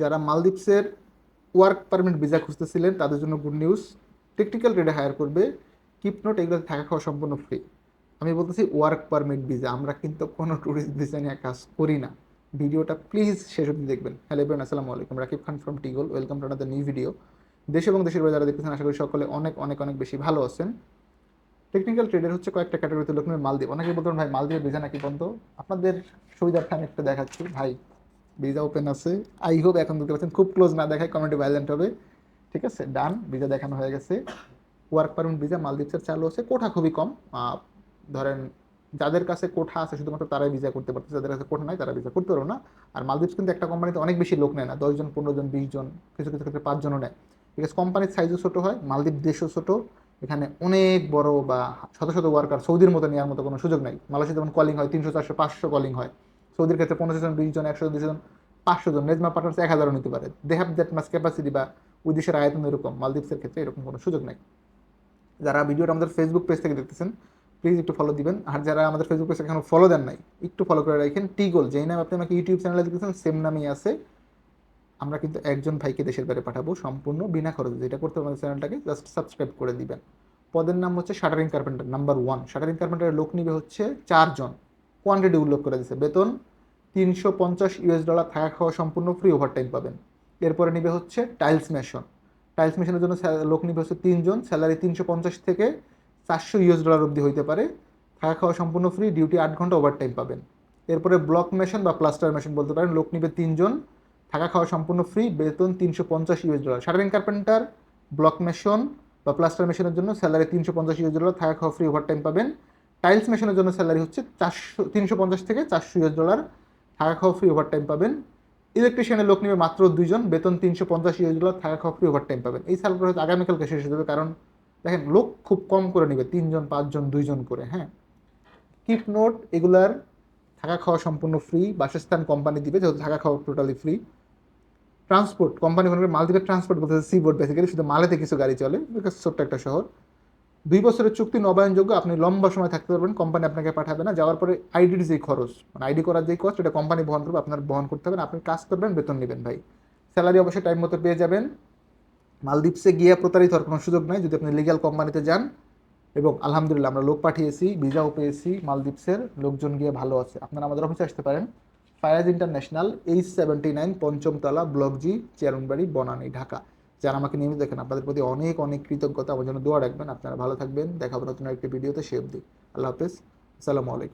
যারা মালদ্বীপসের work permit visa খুঁজতেছিলেন, তাদের জন্য গুড নিউজ টেকনিক্যাল ট্রেডে হায়ার করবে। কিপনোট এগুলো থাকা খাওয়া সম্পূর্ণ ফ্রি আমি বলতেছি ওয়ার্ক পারমিট ভিসা আমরা কিন্তু কোনো ট্যুরিস্ট ভিসা নিয়ে কাজ করি না। ভিডিওটা প্লিজ শেষ অবধি দেখবেন। হ্যালো এভরিওয়ান আসসালামু আলাইকুম। Rakib Khan from টিগল welcome to another new video দেশ এবং দেশের বাইরে যারা দেখতেছেন, আশা করি সকলে অনেক অনেক অনেক বেশি ভালো আছেন। টেকনিক্যাল ট্রেডের হচ্ছে কয়েকটা ক্যাটাগরিতে লোক মালদ্বীপ। অনেকে বলতেন, ভাই, মালদ্বীপের ভিসা নাকি বন্ধ? আপনাদের সুবিধার্থে আমি একটা দেখাচ্ছি। ভাই ভিসা ওপেন আছে। আই হোপ এখন দেখতে পাচ্ছেন খুব ক্লোজ না দেখায় কমেন্টে ভাইলেন্ট হবে। ঠিক আছে ডান ভিজা দেখানো হয়ে গেছে। ওয়ার্ক পারমিট ভিজা মালদ্বীপসের চালু আছে, কোঠা খুবই কম। ধরেন যাদের কাছে কোঠা আছে, শুধুমাত্র তারাই ভিসা করতে পারতেছে, যাদের কাছে কোঠা নাই, তারা ভিসা করতে পারো না। আর মালদ্বীপস কিন্তু একটা কোম্পানিতে অনেক বেশি লোক নেয় না, দশজন পনেরো জন বিশ জন কিছু কিছু ক্ষেত্রে পাঁচজনও নেয়। ঠিক আছে কোম্পানির সাইজও ছোটো হয়, মালদ্বীপ দেশও ছোটো, এখানে অনেক বড় বা শত শত ওয়ার্কার সৌদির মতো নেওয়ার মতো কোনো সুযোগ নাই। মালয়েশিয়া যেমন কলিং হয়, তিনশো, চারশো, পাঁচশো কলিং হয়। সৌদির ক্ষেত্রে পনেরো জন, বিশ জন, একশো দুশো জন, পাঁচশো জন। নেজমা পার্টনার্স এক হাজারও নিতে পারে। They have that mass capacity বা ওই দেশের আয়তন এরকম। মালদ্বীপসের ক্ষেত্রে এরকম কোনো সুযোগ নেই। যারা ভিডিওটা আমাদের ফেসবুক পেজ থেকে দেখতেছেন প্লিজ একটু ফলো দিবেন। আর যারা আমাদের ফেসবুক পেজ এখনও ফলো দেন নাই, একটু ফলো করে রাখেন। টিগোল যেই নাম আপনি আমাকে ইউটিউব চ্যানেলে দেখতেছেন সেম নামই আছে। আমরা কিন্তু একজন ভাইকে দেশের বাইরে পাঠাবো সম্পূর্ণ, বিনা খরচে। যেটা করতে আমাদের চ্যানেলটাকে জাস্ট সাবস্ক্রাইব করে দিবেন। পদের নাম হচ্ছে shuttering carpenter number one shuttering কার্পেন্টারের লোক নিবে হচ্ছে চারজন। কোয়ান্টিটি উল্লেখ করে দিয়েছে। বেতন তিনশো পঞ্চাশ ইউএস ডলার থাকা খাওয়া সম্পূর্ণ ফ্রি ওভারটাইম পাবেন। এরপরে নিবে হচ্ছে টাইলস মেশন টাইলস মেশনের জন্য লোক নিবে হচ্ছে তিনজন। স্যালারি তিনশো পঞ্চাশ থেকে চারশো ইউএস ডলার অবধি হইতে পারে। থাকা খাওয়া সম্পূর্ণ ফ্রি ডিউটি আট ঘণ্টা ওভারটাইম পাবেন। এরপরে ব্লক মেশন বা প্লাস্টার মেশিন বলতে পারেন, লোক নিবে তিনজন। থাকা খাওয়া সম্পূর্ণ ফ্রি বেতন তিনশো পঞ্চাশ US dollar. Shuttering carpenter block mason বা প্লাস্টার মেশনের জন্য স্যালারি তিনশো পঞ্চাশ ইউএস ডলার, থাকা খাওয়া ফ্রি ওভারটাইম পাবেন। টাইলস মেশিনের জন্য স্যালারি হচ্ছে চারশো, তিনশো পঞ্চাশ থেকে চারশো ইউএস ডলার। থাকা খাওয়া ফ্রি ওভারটাইম পাবেন। ইলেকট্রিশিয়ানের লোক নেবে মাত্র দুইজন, বেতন তিনশো পঞ্চাশ ইউএস ডলার, থাকা খাওয়া ফ্রি ওভারটাইম পাবেন। এই স্যালারি হয়তো আগামীকালকে শেষ হয়ে যাবে কারণ দেখেন, লোক খুব কম করে নেবে, তিনজন, পাঁচজন, দুইজন করে হ্যাঁ। কিপ নোট এগুলার থাকা খাওয়া সম্পূর্ণ ফ্রি বাসস্থান কোম্পানি দিবে, যেহেতু থাকা খাওয়া টোটালি ফ্রি ট্রান্সপোর্ট কোম্পানি মনে করে মালদ্বীপের ট্রান্সপোর্ট বলতে সি বোর্ড বেসিক্যালি শুধু মালেতে কিছু গাড়ি চলে বিকজ ছোট্ট একটা শহর। দুই বছরের চুক্তি নবায়নযোগ্য, আপনি লম্বা সময় থাকতে পারবেন কোম্পানি আপনাকে পাঠাবে না। যাওয়ার পরে আইডির যেই খরচ মানে আইডি করার যেই কস্ট এটা কোম্পানি বহন করবে, আপনার বহন করতে হবে আপনি কাজ করবেন, বেতন নেবেন ভাই। স্যালারি অবশ্যই টাইম মতো পেয়ে যাবেন। মালদ্বীপসে গিয়ে প্রতারিত হওয়ার কোনো সুযোগ নাই, যদি আপনি লিগ্যাল কোম্পানিতে যান। এবং আলহামদুলিল্লাহ আমরা লোক পাঠিয়েছি ভিসাও পেয়েছি মালদ্বীপসের, লোকজন গিয়ে ভালো আছে। আপনারা আমাদের অফিসে আসতে পারেন। Fayaz international H seventy nine পঞ্চমতলা block G Chairmanbari, Banani, Dhaka. যারা আমাকে নিয়মিত দেখেন, আপনাদের প্রতি অনেক অনেক কৃতজ্ঞতা। আমার জন্য দোয়া রাখবেন। আপনারা ভালো থাকবেন। দেখাবো নতুন একটি ভিডিওতে। সে অবধি। আল্লাহ হাফেজ। আসসালামু আলাইকুম।